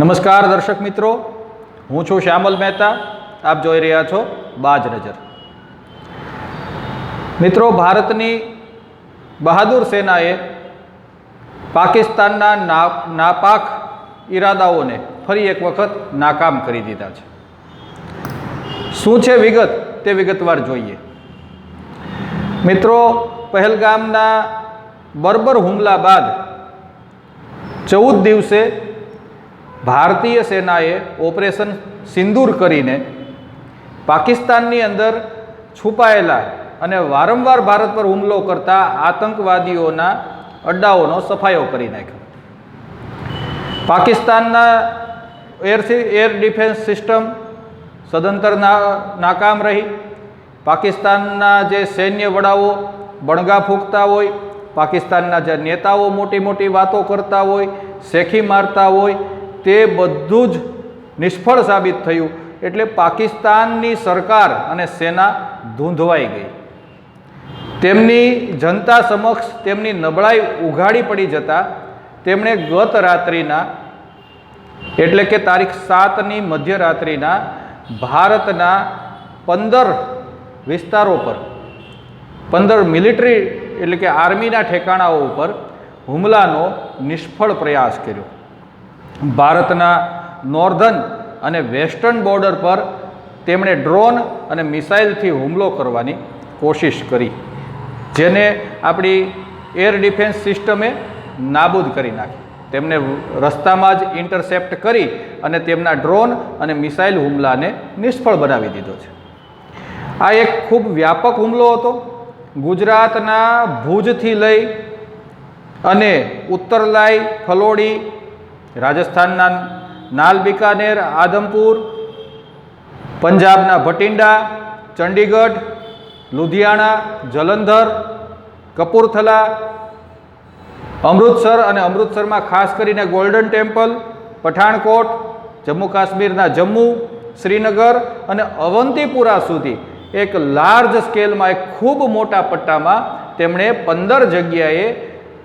નમસ્કાર દર્શક મિત્રો. હું છું શ્યામલ મહેતા. આપ જોઈ રહ્યા છો બાજ નજર. મિત્રો, ભારતની બહાદુર સેનાએ પાકિસ્તાનના નાપાક ઈરાદાઓને ફરી એક વખત નાકામ કરી દીધા છે. શું છે વિગત? તે વિગતવાર જોઈએ. મિત્રો, પહેલગામના બર્બર હુમલા બાદ ચૌદ દિવસે ભારતીય સેનાએ ઓપરેશન સિંદૂર કરીને પાકિસ્તાનની અંદર છુપાયેલા અને વારંવાર ભારત પર હુમલો કરતા આતંકવાદીઓના અડ્ડાઓનો સફાયો કરી નાખ્યો. પાકિસ્તાનના એર એર ડિફેન્સ સિસ્ટમ સદંતર નાકામ રહી. પાકિસ્તાનના જે સૈન્ય વડાઓ બણગા ફૂંકતા હોય, પાકિસ્તાનના જે નેતાઓ મોટી મોટી વાતો કરતા હોય શેખી મારતા હોય તે બધું જ નિષ્ફળ સાબિત થયું એટલે પાકિસ્તાનની સરકાર અને સેના ધૂંધવાઈ ગઈ. તેમની જનતા સમક્ષ તેમની નબળાઈ ઉઘાડી પડી જતાં તેમણે ગત રાત્રિના, એટલે કે તારીખ સાતની મધ્યરાત્રિના ભારતના પંદર વિસ્તારો પર, પંદર મિલિટરી, એટલે કે આર્મીના ઠેકાણાઓ ઉપર હુમલાનો નિષ્ફળ પ્રયાસ કર્યો. ભારતના નોર્ધન અને વેસ્ટર્ન બોર્ડર પર તેમણે ડ્રોન અને મિસાઇલથી હુમલો કરવાની કોશિશ કરી, જેને આપણી એર ડિફેન્સ સિસ્ટમે નાબૂદ કરી નાખી. તેમને રસ્તામાં જ ઇન્ટરસેપ્ટ કરી અને તેમના ડ્રોન અને મિસાઇલ હુમલાને નિષ્ફળ બનાવી દીધો છે. આ એક ખૂબ વ્યાપક હુમલો હતો. ગુજરાતના ભુજથી લઈ અને ઉત્તરલાઈ, ફલોડી રાજસ્થાનના નાલ બિકાનેર, આદમપુર, પંજાબના ભટિંડા, ચંડીગઢ, લુધિયાણા, જલંધર, કપૂરથલા, અમૃતસર અને અમૃતસરમાં ખાસ કરીને ગોલ્ડન ટેમ્પલ, પઠાણકોટ, જમ્મુ કાશ્મીરના જમ્મુ, શ્રીનગર અને અવંતીપુરા સુધી એક લાર્જ સ્કેલમાં, એક ખૂબ મોટા પટ્ટામાં તેમણે પંદર જગ્યાએ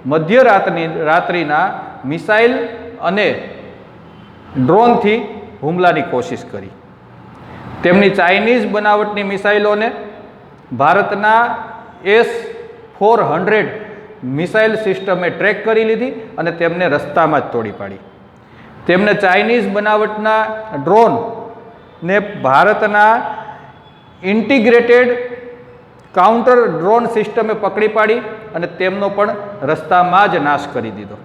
મધ્યરાત્રિ રાત્રિના મિસાઇલ અને ડ્રોનથી હુમલાની કોશિશ કરી. તેમની ચાઇનીઝ બનાવટની મિસાઇલોને ભારતના એસ ફોર હંડ્રેડ મિસાઇલ સિસ્ટમે ટ્રેક કરી લીધી અને તેમને રસ્તામાં જ તોડી પાડી. તેમને ચાઇનીઝ બનાવટના ડ્રોન ને ભારતના ઇન્ટિગ્રેટેડ કાઉન્ટર ડ્રોન સિસ્ટમે પકડી પાડી અને તેમનો પણ રસ્તામાં જ નાશ કરી દીધો.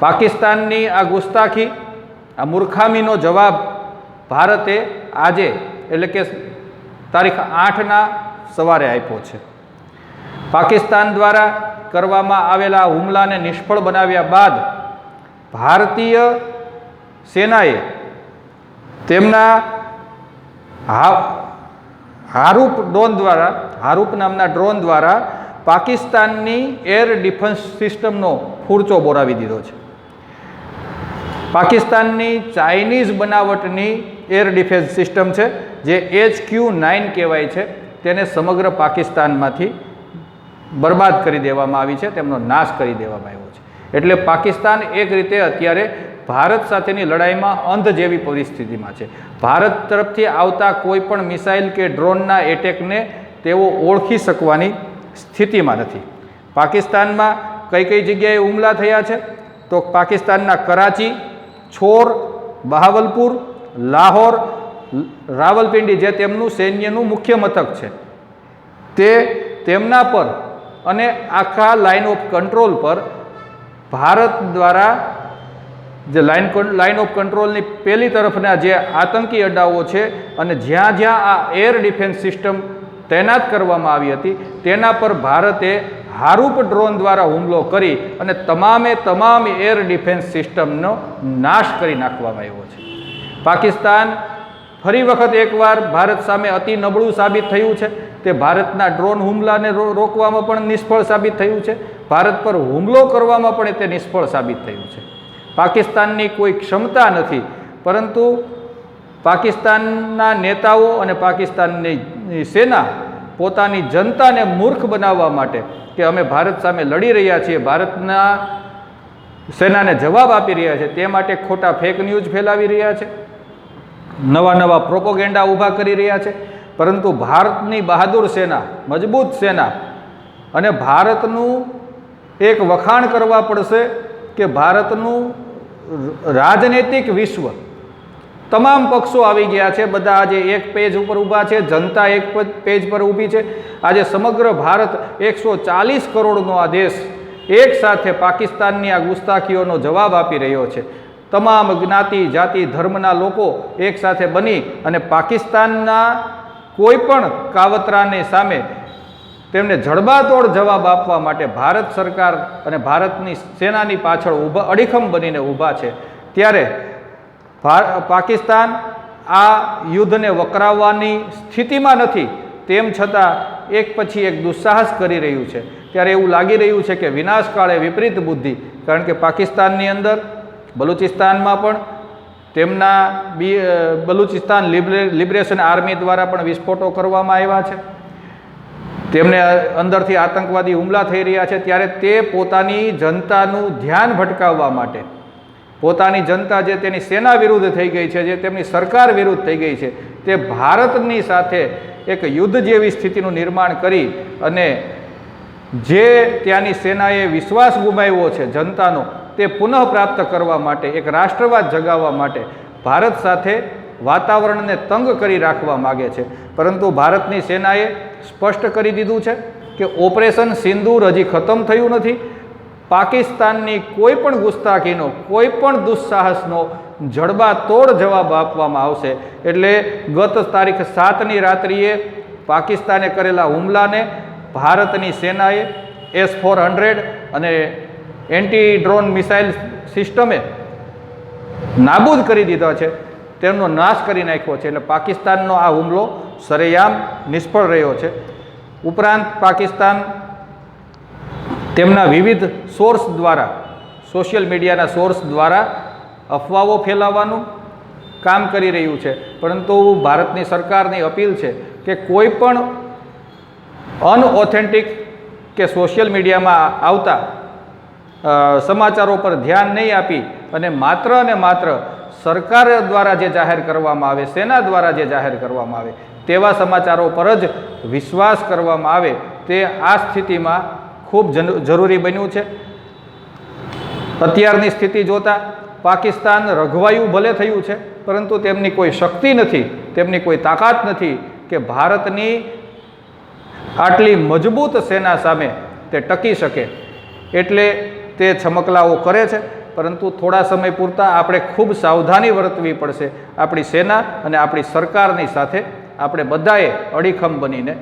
પાકિસ્તાનની આ ગુસ્તાખી, આ મૂર્ખામીનો જવાબ ભારતે આજે, એટલે કે તારીખ આઠના સવારે આપ્યો છે. પાકિસ્તાન દ્વારા કરવામાં આવેલા હુમલાને નિષ્ફળ બનાવ્યા બાદ ભારતીય સેનાએ તેમના હારૂપ ડ્રોન દ્વારા, હારૂપ નામના ડ્રોન દ્વારા પાકિસ્તાનની એર ડિફેન્સ સિસ્ટમનો ફૂરચો બોરાવી દીધો છે. પાકિસ્તાનની ચાઇનીઝ બનાવટની એર ડિફેન્સ સિસ્ટમ છે, જે એચ ક્યુ નાઇન કહેવાય છે, તેને સમગ્ર પાકિસ્તાનમાંથી બરબાદ કરી દેવામાં આવી છે, તેમનો નાશ કરી દેવામાં આવ્યો છે. એટલે પાકિસ્તાન એક રીતે અત્યારે ભારત સાથેની લડાઈમાં અંધ જેવી પરિસ્થિતિમાં છે. ભારત તરફથી આવતા કોઈ પણ મિસાઇલ કે ડ્રોનના એટેકને તેઓ ઓળખી શકવાની સ્થિતિમાં નથી. પાકિસ્તાનમાં કઈ કઈ જગ્યાએ હુમલા થયા છે? તો પાકિસ્તાનના કરાચી છોર, બહાવલપુર, લાહોર, રાવલપિંડી જે તેમનું સૈન્યનું મુખ્ય મથક છે. તે તેમના પર અને આખા લાઇન ઓફ કંટ્રોલ પર ભારત દ્વારા જે લાઇન લાઇન ઓફ કંટ્રોલની પહેલી તરફના જે આતંકી અડ્ડાઓ છે અને જ્યાં જ્યાં આ એર ડિફેન્સ સિસ્ટમ તૈનાત કરવામાં આવી હતી, તેના પર ભારતે હારૂપ ડ્રોન દ્વારા હુમલો કરી અને તમામે તમામ એર ડિફેન્સ સિસ્ટમનો નાશ કરી નાખવામાં આવ્યો છે. પાકિસ્તાન ફરી વખત એકવાર ભારત સામે અતિ નબળું સાબિત થયું છે. તે ભારતના ડ્રોન હુમલાને રોકવામાં પણ નિષ્ફળ સાબિત થયું છે. ભારત પર હુમલો કરવામાં પણ તે નિષ્ફળ સાબિત થયું છે. પાકિસ્તાનની કોઈ ક્ષમતા નથી, પરંતુ પાકિસ્તાનના નેતાઓ અને પાકિસ્તાનની સેના પોતાની જનતાને મૂર્ખ બનાવવા માટે કે અમે ભારત સામે લડી રહ્યા છીએ, ભારતના સેનાને જવાબ આપી રહ્યા છે, તે માટે ખોટા ફેક ન્યૂઝ ફેલાવી રહ્યા છે, નવા નવા પ્રોપોગેન્ડા ઊભા કરી રહ્યા છે. પરંતુ ભારતની બહાદુર સેના, મજબૂત સેના અને ભારતનું એક વખાણ કરવા પડશે કે ભારતનું રાજનૈતિક વિશ્વ તમામ પક્ષો આવી ગયા છે. બધા આજે એક પેજ ઉપર ઊભા છે. જનતા એક પેજ પર ઊભી છે. આજે સમગ્ર ભારત એકસો ચાલીસ કરોડનો આ દેશ એક સાથે પાકિસ્તાનની આ ગુસ્તાખીઓનો જવાબ આપી રહ્યો છે. તમામ જ્ઞાતિ, જાતિ, ધર્મના લોકો એક સાથે બની અને પાકિસ્તાનના કોઈ પણ કાવતરાની સામે તેમને જડબાતોડ જવાબ આપવા માટે ભારત સરકાર અને ભારતની સેનાની પાછળ ઊભા અડીખમ બનીને ઊભા છે. ત્યારે પાકિસ્તાન આ યુદ્ધને વકરાવવાની સ્થિતિમાં નથી, તેમ છતાં એક પછી એક દુસ્સાહસ કરી રહ્યું છે. ત્યારે એવું લાગી રહ્યું છે કે વિનાશકાળે વિપરીત બુદ્ધિ, કારણ કે પાકિસ્તાનની અંદર, બલુચિસ્તાનમાં પણ, તેમના બી બલુચિસ્તાન લિબરે, લિબરેશન આર્મી દ્વારા પણ વિસ્ફોટો કરવામાં આવ્યા છે. તેમને અંદરથી આતંકવાદી હુમલા થઈ રહ્યા છે. ત્યારે તે પોતાની જનતાનું ધ્યાન ભટકાવવા માટે પોતાની જનતા જે તેની સેના વિરુદ્ધ થઈ ગઈ છે, જે તેમની સરકાર વિરુદ્ધ થઈ ગઈ છે, તે ભારતની સાથે એક યુદ્ધ જેવી સ્થિતિનું નિર્માણ કરી અને જે ત્યાંની સેનાએ વિશ્વાસ ગુમાવ્યો છે જનતાનો, તે પુનઃ પ્રાપ્ત કરવા માટે, એક રાષ્ટ્રવાદ જગાવવા માટે ભારત સાથે વાતાવરણને તંગ કરી રાખવા માગે છે. પરંતુ ભારતની સેનાએ સ્પષ્ટ કરી દીધું છે કે ઓપરેશન સિંદૂર હજી ખતમ થયું નથી. પાકિસ્તાનની કોઈ પણ ગુસ્તાખીનો, કોઈ પણ દુસ્સાહસનો જડબાતોડ જવાબ આપવામાં આવશે. એટલે ગત તારીખ સાતની રાત્રિએ પાકિસ્તાને કરેલા હુમલાને ભારતની સેનાએ એસ ફોર હંડ્રેડ અને એન્ટી ડ્રોન મિસાઇલ સિસ્ટમે નાબૂદ કરી દીધા છે. તેમનો નાશ કરી નાખ્યો છે. એટલે પાકિસ્તાનનો આ હુમલો સરેયામ નિષ્ફળ રહ્યો છે. ઉપરાંત પાકિસ્તાન તેમના વિવિધ સોર્સ દ્વારા સોશિયલ મીડિયાના સોર્સ દ્વારા અફવાઓ ફેલાવવાનું કામ કરી રહ્યું છે. પરંતુ ભારતની સરકારની અપીલ છે કે કોઈ પણ અનઓથેન્ટિક કે સોશિયલ મીડિયામાં આવતા સમાચારો પર ધ્યાન નહીં આપી અને માત્ર અને માત્ર સરકાર દ્વારા જે જાહેર કરવામાં આવે, સેના દ્વારા જે જાહેર કરવામાં આવે, તેવા સમાચારો પર જ વિશ્વાસ કરવામાં આવે, તે આ સ્થિતિમાં ખૂબ જરૂરી બન્યું છે. અત્યારની સ્થિતિ જોતા પાકિસ્તાન રઘવાયું ભલે થયું છે, પરંતુ તેમની કોઈ શક્તિ નથી, તેમની કોઈ તાકાત નથી કે ભારતની આટલી મજબૂત સેના સામે તે ટકી શકે. એટલે તે છમકલાઓ કરે છે, પરંતુ થોડા સમય પૂરતા આપણે ખૂબ સાવધાની વર્તવી પડશે. આપણી સેના અને આપણી સરકારની સાથે આપણે બધાએ અડીખમ બનીને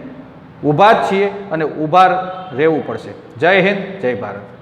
ઊભા જ છીએ અને ઊભા રહેવું પડશે. જય હિન્દ જય ભારત.